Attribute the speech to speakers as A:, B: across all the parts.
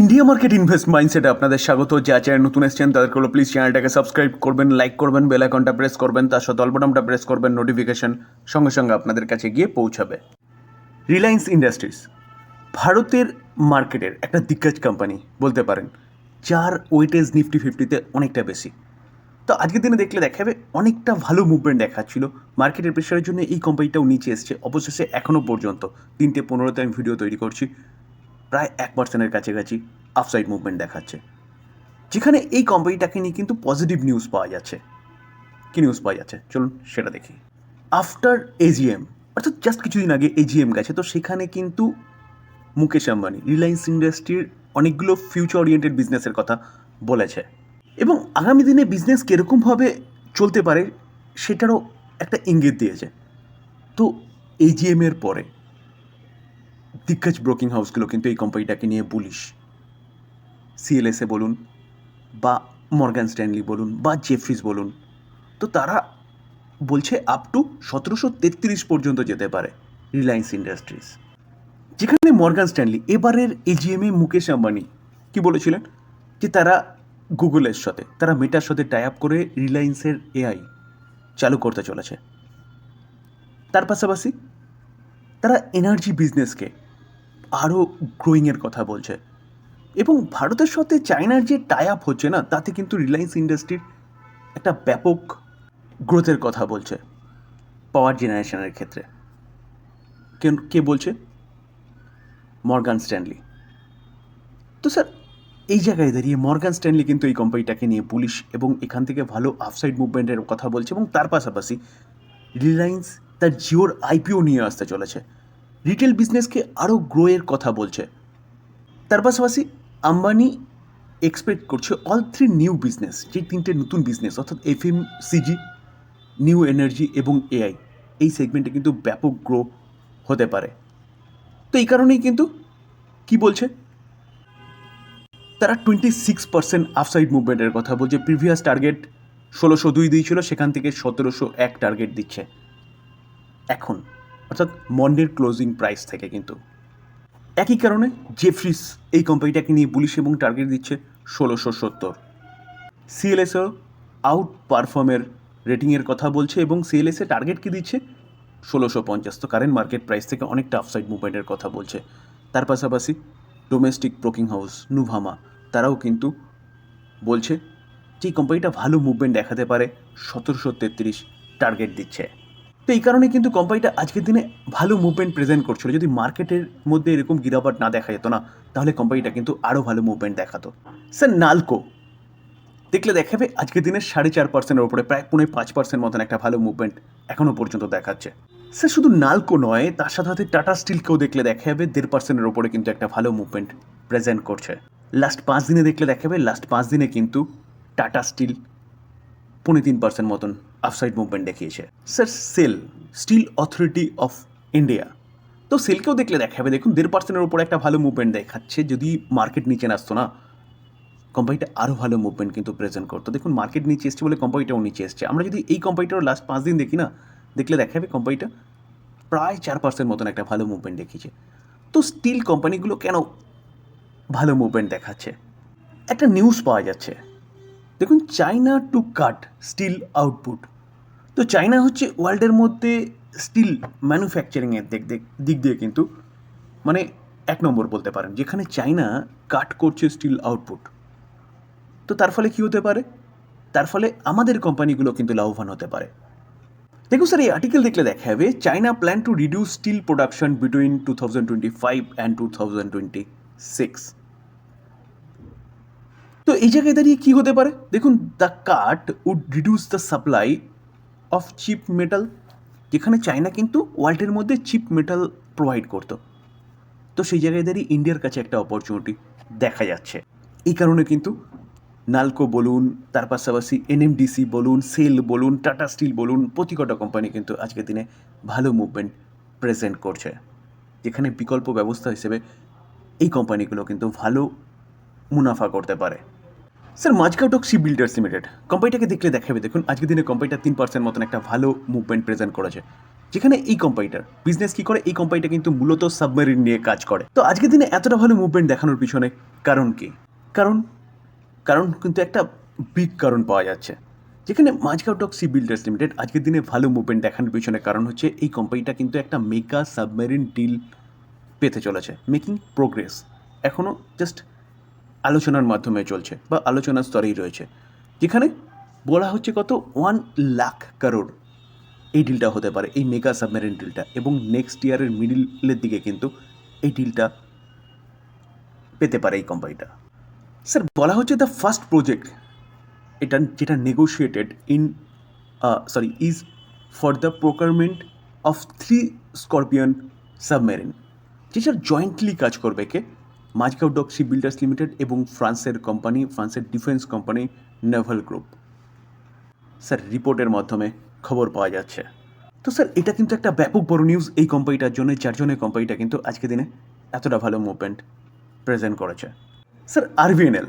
A: India market invest মাইন্ডসেটে আপনাদের স্বাগত। যা চ্যানেল নতুন এসছেন, তাদেরকে হলো প্লিজ চ্যানেলটাকে সাবস্ক্রাইব করবেন লাইক করবেন বেল আইকনটা প্রেস করবেন, তার সাথে অল্পটামটা প্রেস করবেন নোটিফিকেশন সঙ্গে সঙ্গে আপনাদের কাছে গিয়ে পৌঁছাবে। রিলায়েন্স ইন্ডাস্ট্রিজ ভারতের মার্কেটের একটা দিগ্গজ কোম্পানি বলতে পারেন, যার ওয়েটেজ নিফটি ফিফটিতে অনেকটা বেশি। তো আজকের দিনে দেখলে দেখাবে, অনেকটা ভালো মুভমেন্ট দেখাচ্ছিল। মার্কেটের প্রেশারের জন্য এই কোম্পানিটাও নিচে এসছে। অবশেষে এখনও পর্যন্ত তিনটে পনেরোতে আমি ভিডিও তৈরি করছি। প্রায় এক পার্সেন্টের কাছাকাছি। আফসাইড মুভমেন্ট দেখাচ্ছে। যেখানে এই কোম্পানিটাকে নিয়ে কিন্তু পজিটিভ নিউজ পাওয়া যাচ্ছে। কী নিউজ পাওয়া যাচ্ছে? চলুন সেটা দেখি। আফটার এজিএম অর্থাৎ জাস্ট কিছুদিন আগে এজিএম গেছে, তো সেখানে কিন্তু মুকেশ আম্বানি রিলায়েন্স ইন্ডাস্ট্রির অনেকগুলো ফিউচার ওরিয়েন্টেড বিজনেসের কথা বলেছে। এবং আগামী দিনে বিজনেস কীরকমভাবে চলতে পারে, সেটারও একটা ইঙ্গিত দিয়েছে। তো এজিএমের পরে, দিগ্গজ ব্রোকিং হাউসগুলো কিন্তু এই কোম্পানিটাকে নিয়ে বুলিশ সিএলএসএ বলুন বা মর্গান স্ট্যানলি বলুন বা জেফ্রিজ বলুন, তো তারা বলছে আপ টু সতেরোশো তেত্রিশ পর্যন্ত যেতে পারে রিলায়েন্স ইন্ডাস্ট্রিজ যেখানে মর্গান স্ট্যানলি এবারের এজিএমে মুকেশ আম্বানি কি বলেছিলেন? যে তারা গুগলের সাথে, তারা মেটার সাথে টাই আপ করে রিলায়েন্সের এআই চালু করতে চলেছে। তার পাশাপাশি তারা এনার্জি বিজনেসকে আরও গ্রোয়িংয়ের কথা বলছে। এবং ভারতের সাথে চায়নার যে টাই আপ হচ্ছে না, তাতে কিন্তু রিলায়েন্স ইন্ডাস্ট্রির একটা ব্যাপক গ্রোথের কথা বলছে পাওয়ার জেনারেশনের ক্ষেত্রে। কে কে বলছে? মর্গান স্ট্যানলি তো স্যার এই জায়গায় দাঁড়িয়ে মর্গান স্ট্যানলি কিন্তু এই কোম্পানিটাকে নিয়ে পুলিশ এবং এখান থেকে ভালো আফসাইড মুভমেন্টের কথা বলছে এবং তার পাশাপাশি রিলায়েন্স তার জিওর আইপিও নিয়ে আসতে চলেছে। রিটেল বিজনেসকে আরও গ্রোয়ের কথা বলছে। তার পাশাপাশি আম্বানি এক্সপেক্ট করছে অল থ্রি নিউ বিজনেস যে তিনটে নতুন বিজনেস অর্থাৎ F M CG new energy এবং এআই এই সেগমেন্টে কিন্তু ব্যাপক গ্রো হতে পারে। তো এই কারণেই কিন্তু কি বলছে? তারা টোয়েন্টি সিক্স পার্সেন্ট আফসাইড মুভমেন্টের কথা বলছে। প্রিভিয়াস টার্গেট ষোলোশো দুই দিয়েছিল, সেখান থেকে সতেরোশো এক টার্গেট দিচ্ছে। এখন, অর্থাৎ মন্ডের ক্লোজিং প্রাইস থেকে কিন্তু। একই কারণে জেফ্রিস এই কোম্পানিটাকে নিয়ে পুলিশ এবং টার্গেট দিচ্ছে ষোলোশো সত্তর। সিএলএসও আউট পারফর্মের রেটিংয়ের কথা বলছে এবং সিএলএসএ টার্গেট কি দিচ্ছে? ষোলোশো পঞ্চাশ। তো কারেন্ট মার্কেট প্রাইস থেকে অনেকটা আফসাইড মুভমেন্টের কথা বলছে। তার পাশাপাশি ডোমেস্টিক ব্রোকিং হাউস নুভামা তারাও কিন্তু বলছে যে কোম্পানিটা ভালো মুভমেন্ট দেখাতে পারে সতেরোশো তেত্রিশ টার্গেট দিচ্ছে। তো এই কারণে কিন্তু কোম্পানিটা আজকের দিনে ভালো মুভমেন্ট প্রেজেন্ট করছিল। যদি মার্কেটের মধ্যে এরকম গিরাবাট না দেখা যেত না, তাহলে কোম্পানিটা কিন্তু আরও ভালো মুভমেন্ট দেখাতো। স্যার, নালকো। দেখলে দেখাবে আজকের দিনে সাড়ে চার পার্সেন্টের ওপরে প্রায় পৌনে পাঁচ পার্সেন্ট মতন একটা ভালো মুভমেন্ট এখনও পর্যন্ত দেখাচ্ছে। স্যার, শুধু নালকো নয়, তার সাথে সাথে টাটা স্টিলকেও দেখলে দেখা যাবে দেড় পার্সেন্টের ওপরে কিন্তু একটা ভালো মুভমেন্ট প্রেজেন্ট করছে। লাস্ট পাঁচ দিনে দেখলে দেখা যাবে লাস্ট পাঁচ দিনে কিন্তু টাটা স্টিল পৌনে তিন পার্সেন্ট মতন আফসাইড মুভমেন্ট দেখিয়েছে। Sir SAIL steel authority of India তো সেলকেও দেখলে দেখা যাবে দেখুন, দেড় পার্সেন্টের উপরে একটা ভালো মুভমেন্ট দেখাচ্ছে, যদি মার্কেট নিচে আসতো না। কোম্পানিটা আরও ভালো মুভমেন্ট কিন্তু প্রেজেন্ট করতো। দেখুন মার্কেট নিচে এসছে বলে কোম্পানিটাও নিচে এসছে। আমরা যদি এই কোম্পানিটারও লাস্ট পাঁচ দিন দেখি না, দেখলে দেখা যাবে কোম্পানিটা প্রায় চার পার্সেন্ট মতন একটা ভালো মুভমেন্ট দেখিয়েছে। তো স্টিল কোম্পানিগুলো কেন ভালো মুভমেন্ট দেখাচ্ছে? একটা নিউজ পাওয়া যাচ্ছে। দেখুন China to cut steel output তো চায়না হচ্ছে ওয়ার্ল্ডের মধ্যে স্টিল ম্যানুফ্যাকচারিংয়ের দিক দিক দিয়ে কিন্তু মানে এক নম্বর বলতে পারেন, যেখানে চায়না কাট করছে স্টিল আউটপুট তো তার ফলে কী হতে পারে? তার ফলে আমাদের কোম্পানিগুলো কিন্তু লাভবান হতে পারে। দেখুন স্যার এই আর্টিকেল দেখলে দেখা যাবে, China plan to reduce steel production between two thousand twenty five and two thousand twenty six তো এই জায়গায় দাঁড়িয়ে কী হতে পারে? দেখুন the cut would reduce the supply of chip metal যেখানে চায়না কিন্তু ওয়ার্ল্ডের মধ্যে চিপ মেটাল প্রোভাইড করতো। তো সেই জায়গায় দাঁড়িয়ে ইন্ডিয়ার কাছে একটা অপরচুনিটি দেখা যাচ্ছে। এই কারণে কিন্তু নালকো বলুন, তার পাশাপাশি এনএমডিসি বলুন সেল বলুন টাটা স্টিল বলুন, প্রতি কটা কোম্পানি কিন্তু আজকের দিনে ভালো মুভমেন্ট প্রেজেন্ট করছে। যেখানে বিকল্প ব্যবস্থা হিসেবে এই কোম্পানিগুলো কিন্তু ভালো মুনাফা করতে পারে। স্যার মাঝকাউটক সি বিল্ডার্স লিমিটেড কোম্পানিটাকে দেখলে দেখাবে, দেখুন, আজকের দিনে কোম্পানিটা তিন পার্সেন্ট মতন একটা ভালো মুভমেন্ট প্রেজেন্ট করেছে। যেখানে এই কোম্পানিটার বিজনেস কি করে? এই কোম্পানিটা কিন্তু মূলত সাবমেরিন নিয়ে কাজ করে। তো আজকের দিনে এতটা ভালো মুভমেন্ট দেখানোর পিছনে কারণ কি? কারণ কারণ কিন্তু একটা বিগ কারণ পাওয়া যাচ্ছে। যেখানে Mazagon dock sea builders limited আজকের দিনে ভালো মুভমেন্ট দেখানোর পিছনে কারণ হচ্ছে, এই কোম্পানিটা কিন্তু একটা মেগা সাবমেরিন ডিল পেতে চলেছে মেকিং প্রোগ্রেস এখনও জাস্ট আলোচনার মাধ্যমে চলছে বা আলোচনার স্তরেই রয়েছে। যেখানে বলা হচ্ছে কত? ওয়ান লাখ কারোর এই ডিলটা হতে পারে, এই মেগা সাবমেরিন ডিলটা এবং নেক্সট ইয়ারের মিডিলের দিকে কিন্তু এই ডিলটা পেতে পারে এই কোম্পানিটা স্যার বলা হচ্ছে দ্য ফার্স্ট প্রজেক্ট এটা, যেটা negotiated in sorry is for the procurement of three scorpion submarine যেটা জয়েন্টলি কাজ করবে কে? Mazagon dock sea builders limited এবং ফ্রান্সের কোম্পানি, ফ্রান্সের defence company naval group. Sir, রিপোর্টের মাধ্যমে খবর পাওয়া যাচ্ছে। তো স্যার, এটা কিন্তু একটা ব্যাপক বড় নিউজ এই কোম্পানিটার জন্য, যার জন্য কোম্পানিটা কিন্তু আজকে দিনে এতটা ভালো মুভমেন্ট প্রেজেন্ট করেছে। Sir RVNL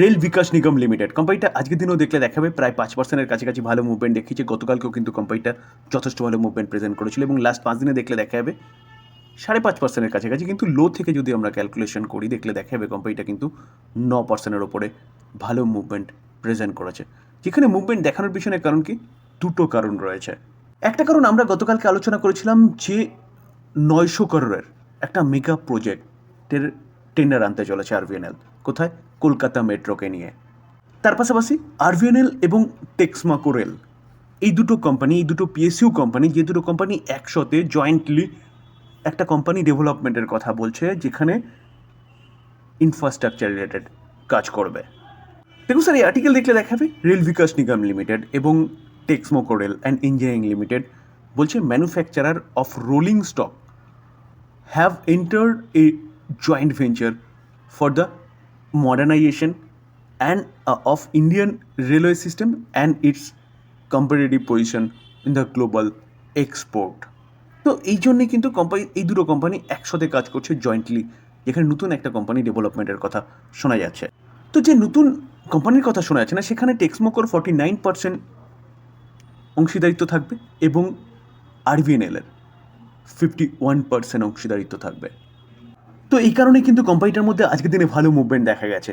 A: rail Vikas Nigam limited, কোম্পানিটা আজকের দিনেও দেখলে দেখাবে, প্রায় পাঁচ পার্সেন্টের কাছাকাছি ভালো মুভমেন্ট দেখিয়েছে গতকালকেও কিন্তু কোম্পানিটা যথেষ্ট ভালো মুভমেন্ট প্রেজেন্ট করেছিল এবং লাস্ট পাঁচ দিনে দেখলে দেখা যাবে সাড়ে পাঁচ পার্সেন্টের কাছাকাছি। কিন্তু লো থেকে যদি আমরা ক্যালকুলেশন করি, দেখলে দেখা যাবে কোম্পানিটা কিন্তু ন পার্সেন্টের ওপরে ভালো মুভমেন্ট প্রেজেন্ট করেছে। যেখানে মুভমেন্ট দেখানোর পিছনে কারণ কি? দুটো কারণ রয়েছে। একটা কারণ আমরা গতকালকে আলোচনা করেছিলাম যে নয়শো করোড়ের একটা মেগা প্রজেক্টের টেন্ডার আনতে চলেছে আরভিএনএল কোথায়? কলকাতা মেট্রোকে নিয়ে। তার পাশাপাশি আরভিএনএল এবং টেক্সমাকো রেল এই দুটো কোম্পানি এই দুটো পিএসইউ কোম্পানি যে দুটো কোম্পানি একসাথে জয়েন্টলি একটা কোম্পানি ডেভেলপমেন্টের কথা বলছে, যেখানে ইনফ্রাস্ট্রাকচার রিলেটেড কাজ করবে দেখুন স্যার এই আর্টিকেল দেখলে দেখাবে রেল বিকাশ নিগম লিমিটেড এবং Texmaco rail and engineering limited বলছে manufacturer of rolling stock have entered a joint venture for the modernisation and of Indian railway system and its its competitive in the global export. তো এই জন্যে কিন্তু company এই দুটো company একসাথে কাজ করছে জয়েন্টলি যেখানে নতুন একটা কোম্পানি ডেভেলপমেন্টের কথা শোনা যাচ্ছে। তো যে নতুন কোম্পানির কথা শোনা যাচ্ছে না, সেখানে টেক্সমোকোর ফর্টি নাইন পার্সেন্ট অংশীদারিত্ব থাকবে এবং আরভিএনএলের ফিফটি ওয়ান পার্সেন্ট অংশীদারিত্ব থাকবে। তো এই কারণে কিন্তু কোম্পানিটার মধ্যে আজকের দিনে ভালো মুভমেন্ট দেখা গেছে।